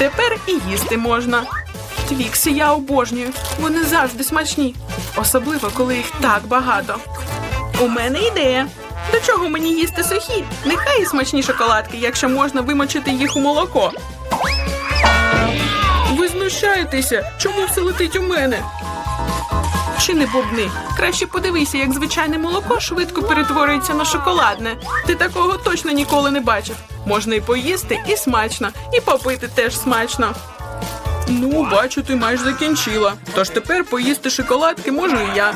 Тепер і їсти можна. Твікси я обожнюю. Вони завжди смачні. Особливо, коли їх так багато. У мене ідея. До чого мені їсти сухі? Нехай і смачні шоколадки, якщо можна вимочити їх у молоко. Ви знущаєтеся? Чому все летить у мене? Чи не бубни? Краще подивися, як звичайне молоко швидко перетворюється на шоколадне. Ти такого точно ніколи не бачив. Можна і поїсти, і смачно, і попити теж смачно. Ну, бачу, ти майже закінчила. Тож тепер поїсти шоколадки можу і я.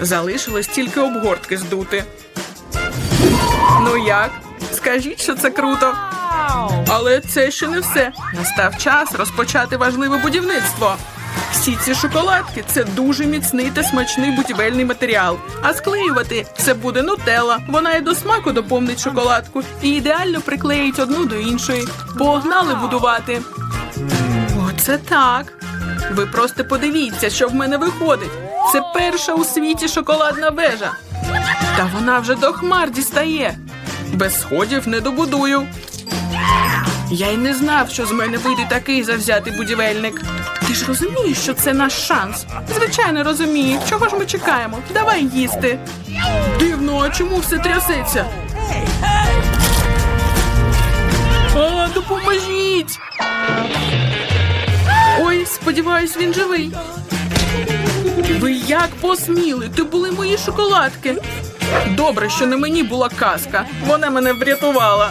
Залишилось тільки обгортки здути. Ну як? Скажіть, що це круто. Але це ще не все. Настав час розпочати важливе будівництво. Всі ці шоколадки це дуже міцний та смачний будівельний матеріал. А склеювати це буде нутелла. Вона і до смаку доповнить шоколадку і ідеально приклеїть одну до іншої. Погнали будувати. Оце так. Ви просто подивіться, що в мене виходить. Це перша у світі шоколадна вежа. Та вона вже до хмар дістає. Без сходів не добудую. Я й не знав, що з мене вийде такий завзятий будівельник. Ти ж розумієш, що це наш шанс. Звичайно, розумію. Чого ж ми чекаємо? Давай їсти. Дивно, а чому все трясеться? А, допоможіть! Ой, сподіваюсь, він живий. Ви як посміли? Ти були мої шоколадки. Добре, що не мені була казка. Вона мене врятувала.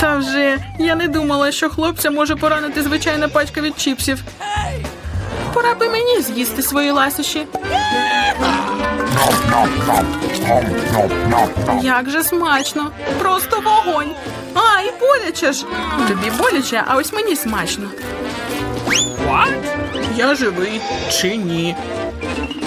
Та вже я не думала, що хлопця може поранити звичайна пачка від чіпсів. Пора би мені з'їсти свої ласощі. Як же смачно! Просто вогонь! Ай, боляче ж! Тобі боляче, а ось мені смачно. Я живий чи ні?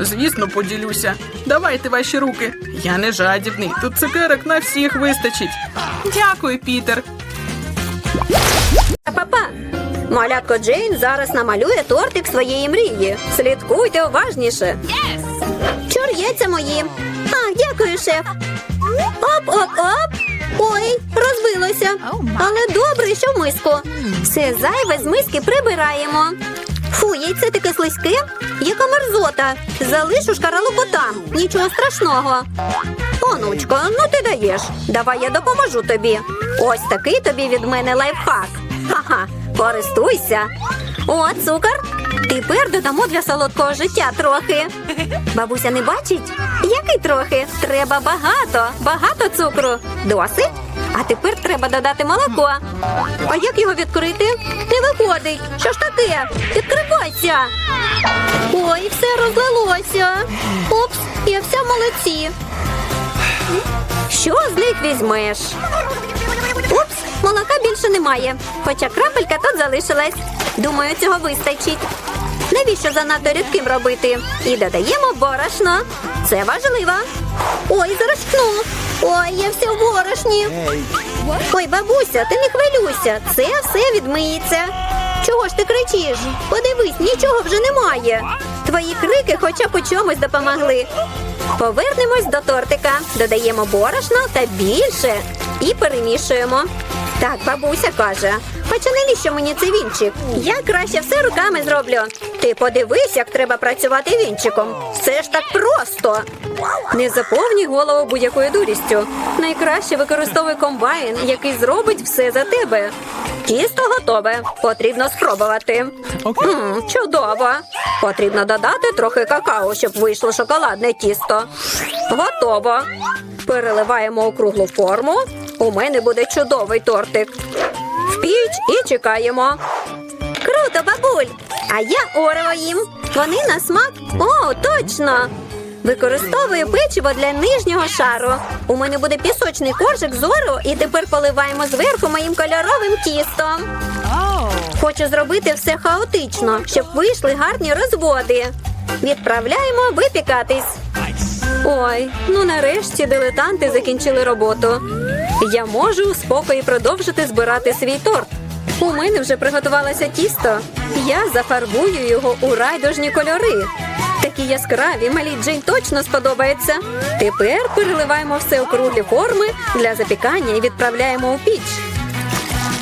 Звісно, поділюся. Давайте ваші руки. Я не жадібний. Тут цукерок на всіх вистачить. Дякую, Пітер. Папа, малятко Джейн зараз намалює тортик своєї мрії. Слідкуйте уважніше. Чор'єця мої. А, дякую, шеф. Оп, оп, оп. Ой, розбилося. Але добре, що в миску. Все зайве з миски прибираємо. Фу, яйце таке слизьке, яка мерзота. Залишу шкаралупу там. Нічого страшного. Онучко, ну ти даєш. Давай я допоможу тобі. Ось такий тобі від мене лайфхак. Ха-ха, користуйся. О, цукор. Тепер додамо для солодкого життя трохи. Бабуся не бачить? Який трохи? Треба багато, багато цукру. Досить? А тепер треба додати молоко. А як його відкрити? Не виходить. Що ж таке? Відкривайся. Ой, все розлилося. Упс, я вся в молоці. Що з них візьмеш? Упс, молока більше немає. Хоча крапелька тут залишилась. Думаю, цього вистачить. Навіщо занадто рідким робити? І додаємо борошно. Це важливо. Ой, зарашкну. Ой, я вся в борошні. Ой, бабуся, ти не хвилюйся. Це все відмиється. Чого ж ти кричиш? Подивись, нічого вже немає. Твої крики хоча б у чомусь допомогли. Повернемось до тортика, додаємо борошно та більше і перемішуємо. Так, бабуся каже. Хоча навіщо мені цей вінчик? Я краще все руками зроблю. Ти подивись, як треба працювати вінчиком. Все ж так просто. Не заповнюй голову будь-якою дурістю. Найкраще використовуй комбайн, який зробить все за тебе. Тісто готове. Потрібно спробувати. М, чудово. Потрібно додати трохи какао, щоб вийшло шоколадне тісто. Готово. Переливаємо у круглу форму. У мене буде чудовий тортик. В піч і чекаємо. Круто, бабуль! А я орео їм. Вони на смак. О, точно! Використовую печиво для нижнього шару. У мене буде пісочний коржик з орео, і тепер поливаємо зверху моїм кольоровим тістом. Хочу зробити все хаотично, щоб вийшли гарні розводи. Відправляємо випікатись. Ой, ну нарешті дилетанти закінчили роботу. Я можу у спокої продовжити збирати свій торт. У мене вже приготувалося тісто. Я зафарбую його у райдужні кольори. Такі яскраві, малій Джейн точно сподобається. Тепер переливаємо все у круглі форми для запікання і відправляємо у піч.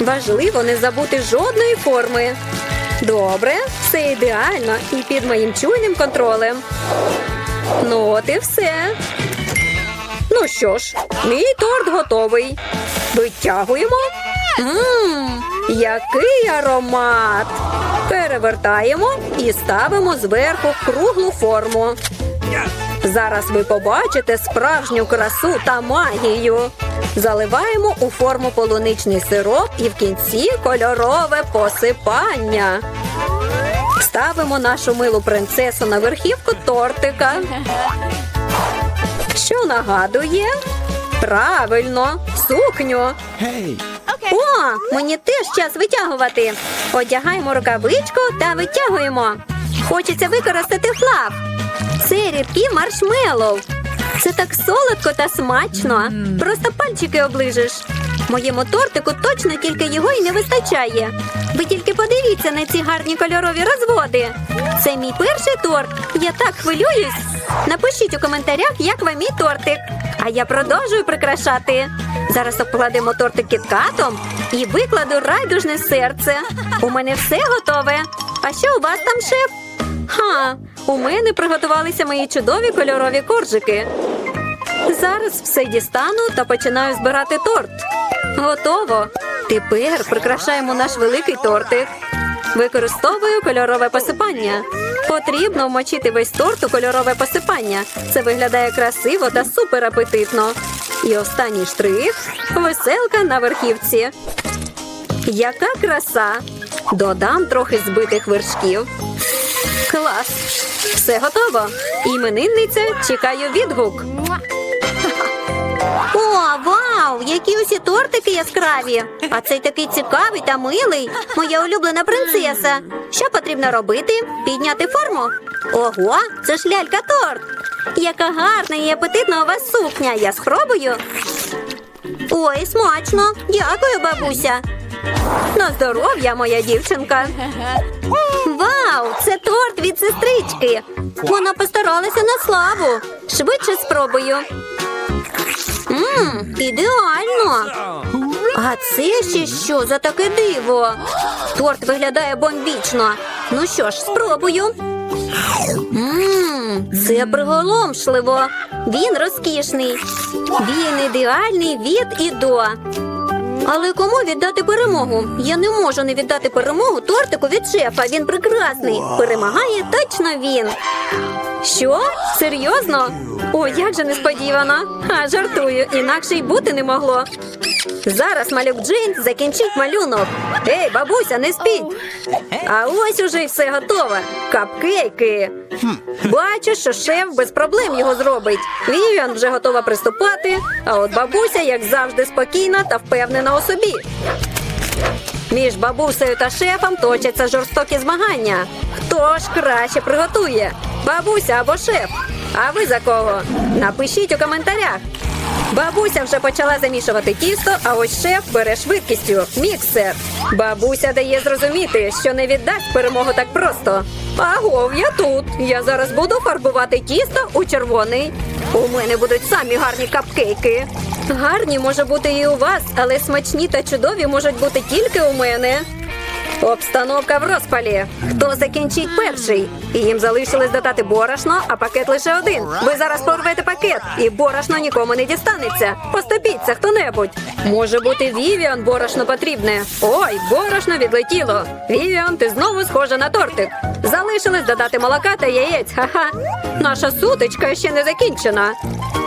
Важливо не забути жодної форми. Добре, все ідеально і під моїм чуйним контролем. Ну, от і все. Ну що ж, мій торт готовий. Витягуємо. Мм, який аромат! Перевертаємо і ставимо зверху круглу форму. Зараз ви побачите справжню красу та магію. Заливаємо у форму полуничний сироп і в кінці кольорове посипання. Ставимо нашу милу принцесу на верхівку тортика. Що нагадує? Правильно, сукню. Hey. О, мені теж час витягувати. Одягаємо рукавичку та витягуємо. Хочеться використати флаг. Це рідкі маршмеллоу. Це так солодко та смачно. Просто пальчики оближеш. Моєму тортику точно тільки його і не вистачає. Ви тільки подивіться на ці гарні кольорові розводи. Це мій перший торт. Я так хвилююсь. Напишіть у коментарях, як вам мій тортик. А я продовжую прикрашати. Зараз обкладемо тортик кіткатом і викладу райдужне серце. У мене все готове. А що у вас там, шеф? Ха, у мене приготувалися мої чудові кольорові коржики. Зараз все дістану та починаю збирати торт. Готово. Тепер прикрашаємо наш великий тортик. Використовую кольорове посипання. Потрібно вмочити весь торт у кольорове посипання. Це виглядає красиво та супер апетитно. І останній штрих веселка на верхівці. Яка краса! Додам трохи збитих вершків. Клас! Все готово. Іменинниця чекаю відгук. О, вау! Які усі тортики яскраві! А цей такий цікавий та милий. Моя улюблена принцеса. Що потрібно робити? Підняти форму? Ого, це ж лялька торт. Яка гарна і апетитна у вас сукня. Я спробую. Ой, смачно. Дякую, бабуся. На здоров'я, моя дівчинка. Вау, це торт від сестрички. Вона постаралася на славу. Швидше спробую. Мм, ідеально. А це ще що за таке диво? Торт виглядає бомбічно. Ну що ж, спробую. Мм, це приголомшливо. Він розкішний. Він ідеальний від і до. Але кому віддати перемогу? Я не можу не віддати перемогу тортику від шефа. Він прекрасний. Перемагає точно він. Що? Серйозно? О, як же несподівано. А жартую, інакше й бути не могло. Зараз малюк Джейн закінчить малюнок. Ей, бабуся, не спіть. А ось уже й все готове. Капкейки. Бачу, що шеф без проблем його зробить. Вівіан вже готова приступати, а от бабуся, як завжди, спокійна та впевнена у собі. Між бабусею та шефом точаться жорстокі змагання. Хто ж краще приготує? Бабуся або шеф? А ви за кого? Напишіть у коментарях. Бабуся вже почала замішувати тісто, а ось шеф бере швидкістю міксер. Бабуся дає зрозуміти, що не віддасть перемогу так просто. Агов, я тут. Я зараз буду фарбувати тісто у червоний. У мене будуть самі гарні капкейки. Гарні може бути і у вас, але смачні та чудові можуть бути тільки у мене. Обстановка в розпалі. Хто закінчить перший? І їм залишилось додати борошно, а пакет лише один. Ви зараз порвете пакет, і борошно нікому не дістанеться. Поступіться хто-небудь. Може бути, Вівіан борошно потрібне. Ой, борошно відлетіло. Вівіан, ти знову схожа на тортик. Залишилось додати молока та яєць. Ха-ха. Наша сутичка ще не закінчена.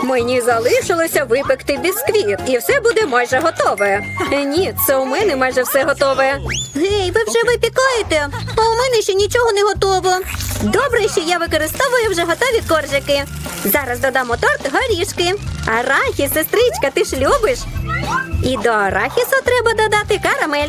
Мені залишилося випекти бісквіт, і все буде майже готове. Ні, це у мене майже все готове. Гей, ви вже випікаєте, а у мене ще нічого не готово. Добре, що я використовую вже готові коржики. Зараз додамо торт горішки. Арахіс, сестричка, ти ж любиш? І до арахісу треба додати карамель.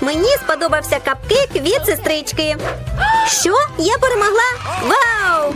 Мені сподобався капкейк від сестрички. Що? Я перемогла? Вау!